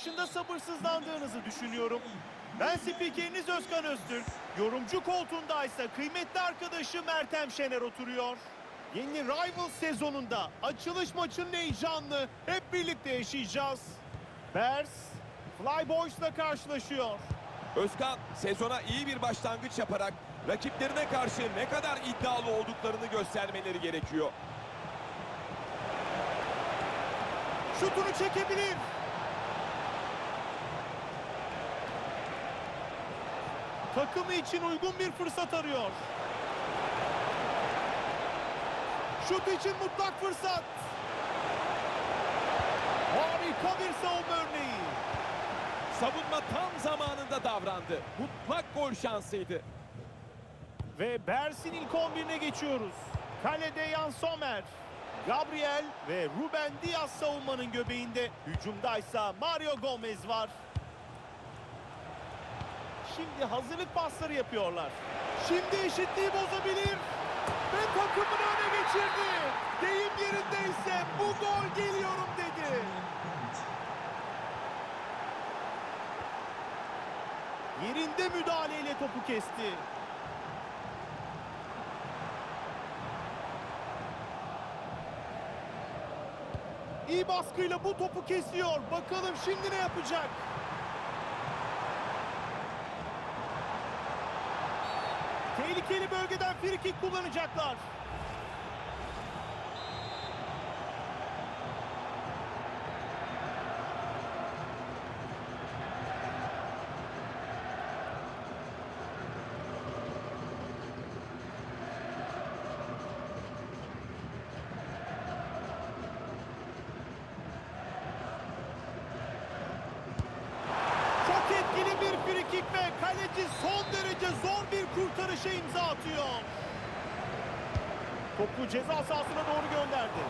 başında sabırsızlandığınızı düşünüyorum. Ben spikeriniz Özkan Öztürk. Yorumcu koltuğundaysa kıymetli arkadaşım Ertem Şener oturuyor. Yeni Rivals sezonunda açılış maçının heyecanını hep birlikte yaşayacağız. Bears, Flyboys'la karşılaşıyor. Özkan sezona iyi bir başlangıç yaparak rakiplerine karşı ne kadar iddialı olduklarını göstermeleri gerekiyor. Şutunu çekebilir. Takımı için uygun bir fırsat arıyor. Şut için mutlak fırsat. Harika bir savunma örneği. Savunma tam zamanında davrandı. Mutlak gol şansıydı. Ve Bers'in ilk 11'ine geçiyoruz. Kalede Jan Sommer, Gabriel ve Ruben Diaz savunmanın göbeğinde. Hücumdaysa Mario Gomez var. Şimdi hazırlık pasları yapıyorlar. Şimdi eşitliği bozabilir. Ve takımını öne geçirdi. Deyim yerindeyse bu gol geliyorum dedi. Yerinde müdahaleyle topu kesti. İyi baskıyla bu topu kesiyor. Bakalım şimdi ne yapacak? Tehlikeli bölgeden frikik kullanacaklar. Çok etkili bir frikik ve kaleci son derece zor kurtarışa imza atıyor. Topu ceza sahasına doğru gönderdi.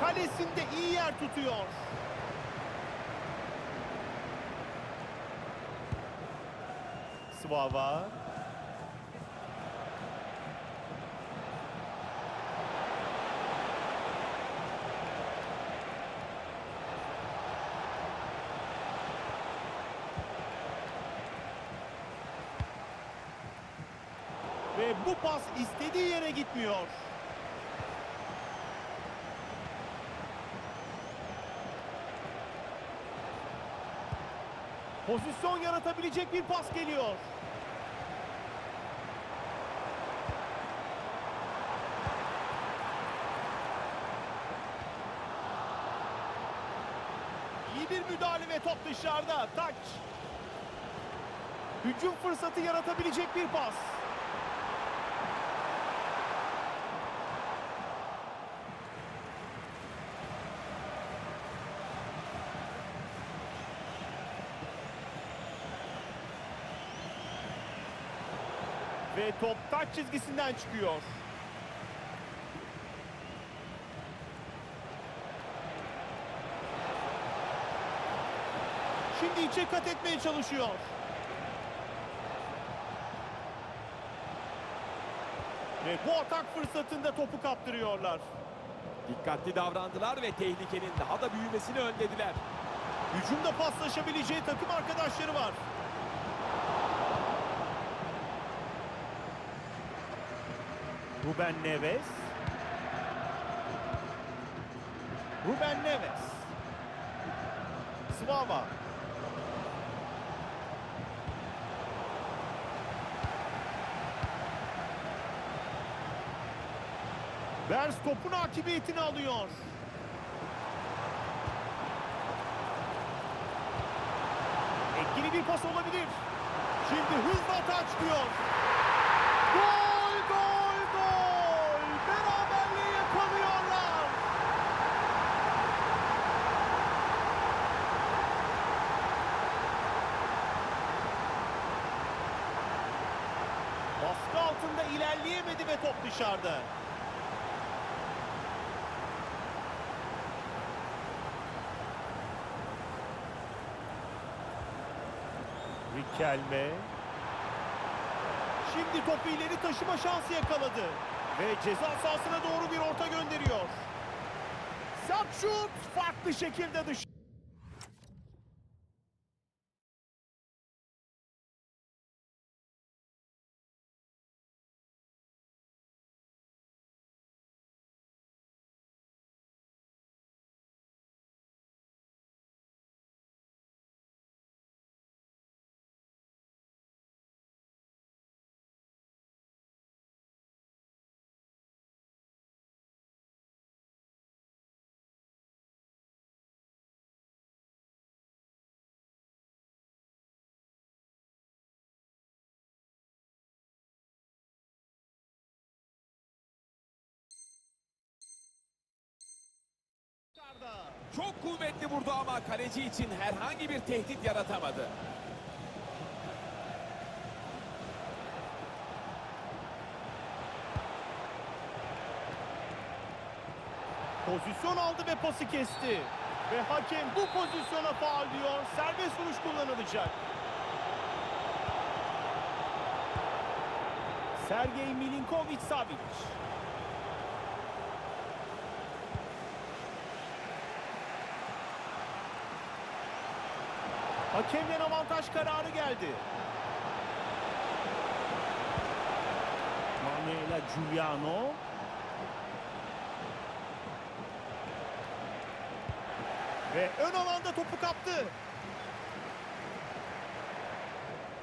Kalesinde iyi yer tutuyor. Svava. Ve bu pas istediği yere gitmiyor. Pozisyon yaratabilecek bir pas geliyor. İyi bir müdahale ve top dışarıda. Taç. Hücum fırsatı yaratabilecek bir pas. Ve top taç çizgisinden çıkıyor. Şimdi içe kat etmeye çalışıyor. Ve bu atak fırsatında topu kaptırıyorlar. Dikkatli davrandılar ve tehlikenin daha da büyümesini önlediler. Hücumda paslaşabileceği takım arkadaşları var. Ruben Neves. Ruben Neves. Svava. Bers topun hakimiyetini alıyor. Etkili bir pas olabilir. Şimdi hızla atağa çıkıyor. Gol, gol, gol. Beraberliği yakalıyorlar. Baskı altında ilerleyemedi ve top dışarıda. Riquelme. Şimdi topu ileri taşıma şansı yakaladı. Ve ceza sahasına doğru bir orta gönderiyor. Sert şut farklı şekilde dış. Çok kuvvetli vurdu ama kaleci için herhangi bir tehdit yaratamadı. Pozisyon aldı ve pası kesti. Ve hakem bu pozisyona faul diyor. Serbest vuruş kullanılacak. Sergey Milinkovic Hakemden avantaj kararı geldi. Manuela Giuliano. Ve ön alanda topu kaptı.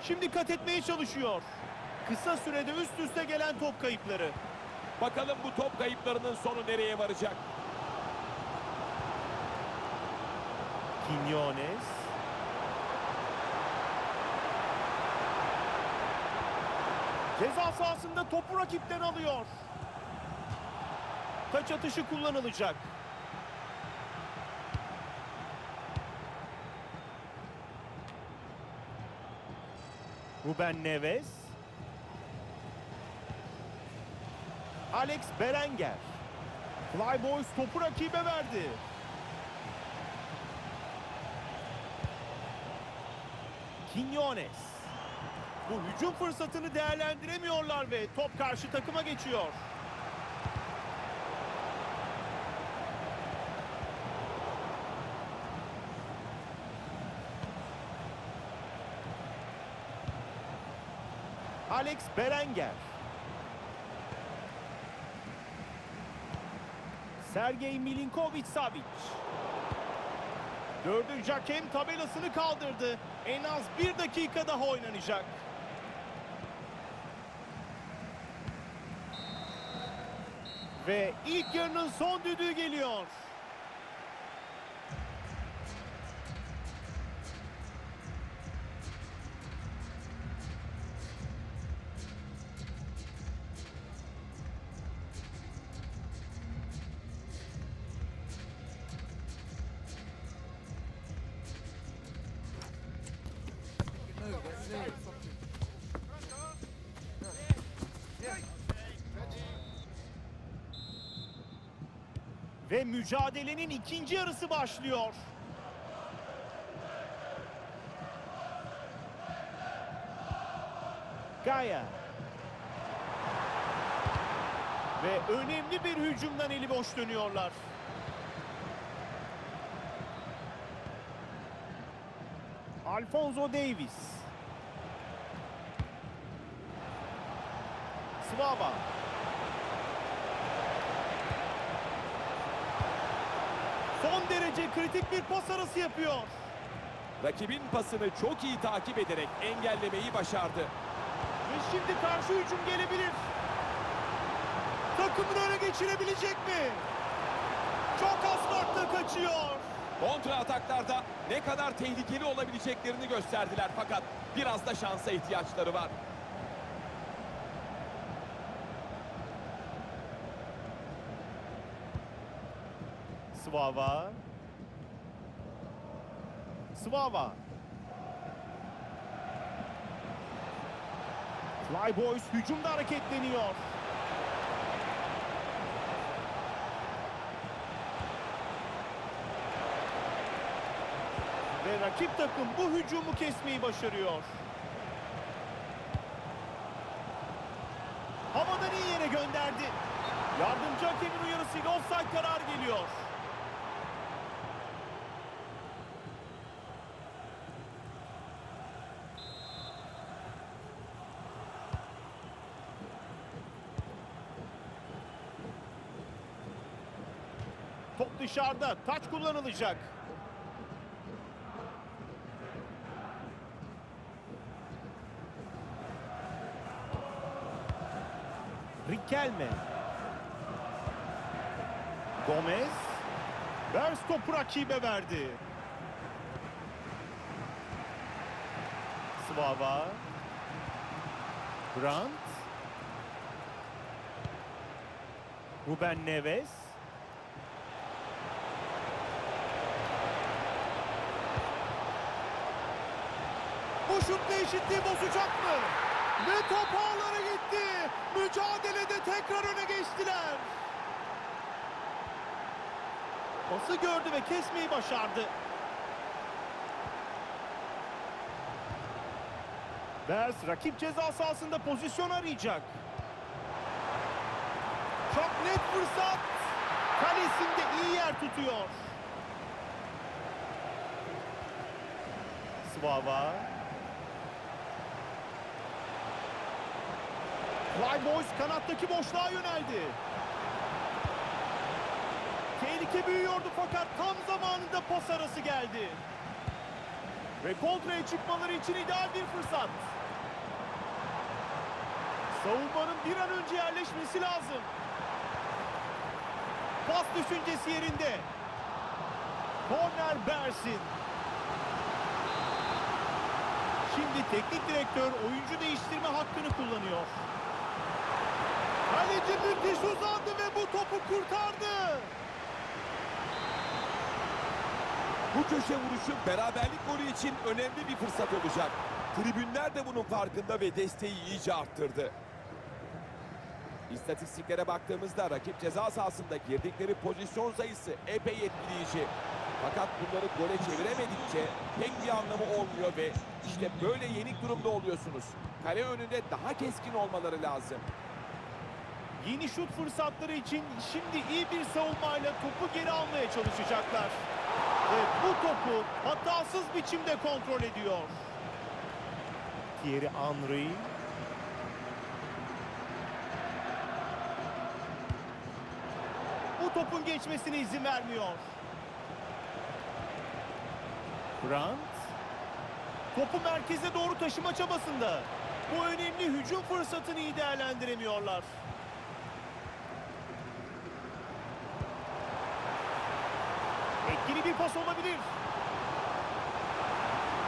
Şimdi kat etmeye çalışıyor. Kısa sürede üst üste gelen top kayıpları. Bakalım bu top kayıplarının sonu nereye varacak? Quinones. Ceza sahasında topu rakipten alıyor. Taç atışı kullanılacak. Ruben Neves. Alex Berenger. Flyboys topu rakibe verdi. Quinones. Bu hücum fırsatını değerlendiremiyorlar ve top karşı takıma geçiyor. Alex Berenger. Sergey Milinkovic Savic. Dördüncü hakem tabelasını kaldırdı. En az bir dakika daha oynanacak. Ve ilk yarının son düdüğü geliyor. Ve mücadelenin ikinci yarısı başlıyor. Gaya. Ve önemli bir hücumdan eli boş dönüyorlar. Alfonso Davis. Svava. Son derece kritik bir pas arası yapıyor. Rakibin pasını çok iyi takip ederek engellemeyi başardı. Ve şimdi karşı hücum gelebilir. Takımını öne geçirebilecek mi? Çok az farkla kaçıyor. Kontra ataklarda ne kadar tehlikeli olabileceklerini gösterdiler fakat biraz da şansa ihtiyaçları var. Svava. Svava. Flyboys hücumda hareketleniyor. Ve rakip takım bu hücumu kesmeyi başarıyor. Havadan iyi yere gönderdi. Yardımcı hakemin uyarısıyla offside kararı geliyor. Dışarıda. Taç kullanılacak. Riquelme. Gomez. Vers topu rakibe verdi. Svava. Brandt. Ruben Neves. Şutla eşitliği bozacak mı? Ve top ağlara gitti. Mücadelede tekrar öne geçtiler. Pası gördü ve kesmeyi başardı. Bers rakip ceza sahasında pozisyon arayacak. Çok net fırsat. Kalesinde iyi yer tutuyor. Svava. Boys kanattaki boşluğa yöneldi. Tehlike büyüyordu fakat tam zamanında pas arası geldi. Ve kontraya çıkmaları için ideal bir fırsat. Savunmanın bir an önce yerleşmesi lazım. Pas düşüncesi yerinde. Corner Bersin. Şimdi teknik direktör oyuncu değiştirme hakkını kullanıyor. Kaleci müthiş uzandı ve bu topu kurtardı. Bu köşe vuruşu beraberlik golü için önemli bir fırsat olacak. Tribünler de bunun farkında ve desteği iyice arttırdı. İstatistiklere baktığımızda rakip ceza sahasında girdikleri pozisyon sayısı epey etkileyici. Fakat bunları gole çeviremedikçe pek bir anlamı olmuyor ve işte böyle yenik durumda oluyorsunuz. Kale önünde daha keskin olmaları lazım. Yeni şut fırsatları için şimdi iyi bir savunmayla topu geri almaya çalışacaklar. Ve bu topu hatasız biçimde kontrol ediyor. Thierry Henry. Bu topun geçmesine izin vermiyor. Brandt. Topu merkeze doğru taşıma çabasında. Bu önemli hücum fırsatını iyi değerlendiremiyorlar. Etkili bir pas olabilir.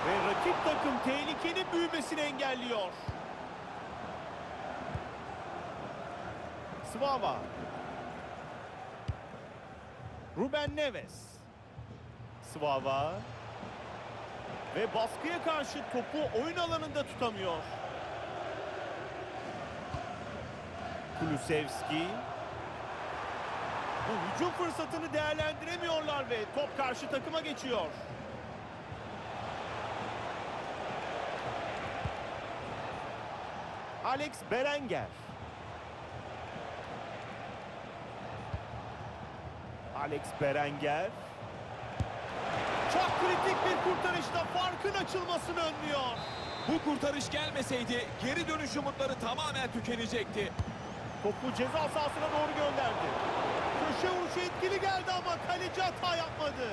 Ve rakip takım tehlikenin büyümesini engelliyor. Svava. Ruben Neves. Svava. Ve baskıya karşı topu oyun alanında tutamıyor. Kulusevski. Bu hücum fırsatını değerlendiremiyorlar ve top karşı takıma geçiyor. Alex Berenger. Alex Berenger. Çok kritik bir kurtarışta farkın açılmasını önlüyor. Bu kurtarış gelmeseydi geri dönüş umutları tamamen tükenecekti. Topu ceza sahasına doğru gönderdi. Köşe vuruşu etkili geldi ama kaleci hata yapmadı.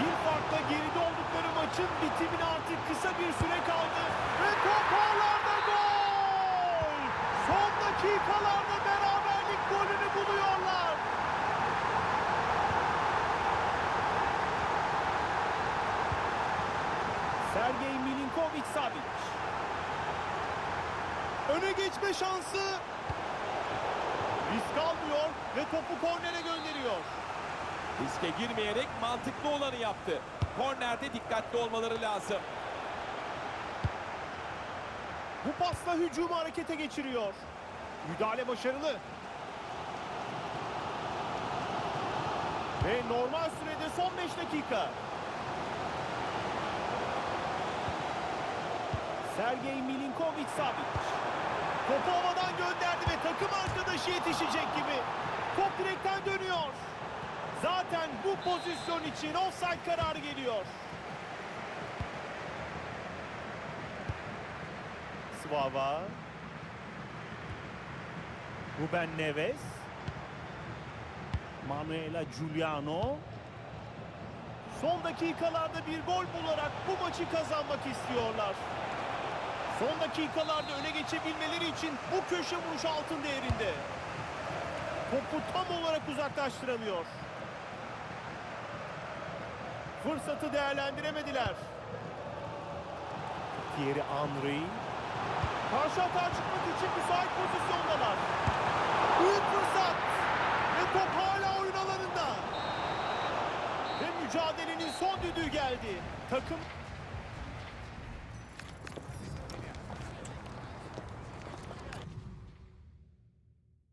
Bir farkla geride oldukları maçın bitimine artık kısa bir süre kaldı. Ve top ağlarda gol! Son dakikalarda beraberlik golünü buluyorlar. Sergey Milinkovic Savic. Öne geçme şansı. Risk almıyor ve topu kornere gönderiyor. Riske girmeyerek mantıklı olanı yaptı. Kornerde dikkatli olmaları lazım. Bu pasla hücumu harekete geçiriyor. Müdahale başarılı. Ve normal sürede son 5 dakika. Sergey Milinkovic Savic. Topu havadan gönderdi ve takım arkadaşı yetişecek gibi. Top direkten dönüyor. Zaten bu pozisyon için offside kararı geliyor. Svava. Ruben Neves. Manuela Giuliano. Son dakikalarda bir gol bularak bu maçı kazanmak istiyorlar. Son dakikalarda öne geçebilmeleri için bu köşe vuruşu altın değerinde. Topu tam olarak uzaklaştıramıyor. Fırsatı değerlendiremediler. Thierry Henry. Karşı atağa çıkmak için müsait pozisyondalar. Büyük fırsat. Ve top hala oyun alanında. Ve mücadelenin son düdüğü geldi. Takım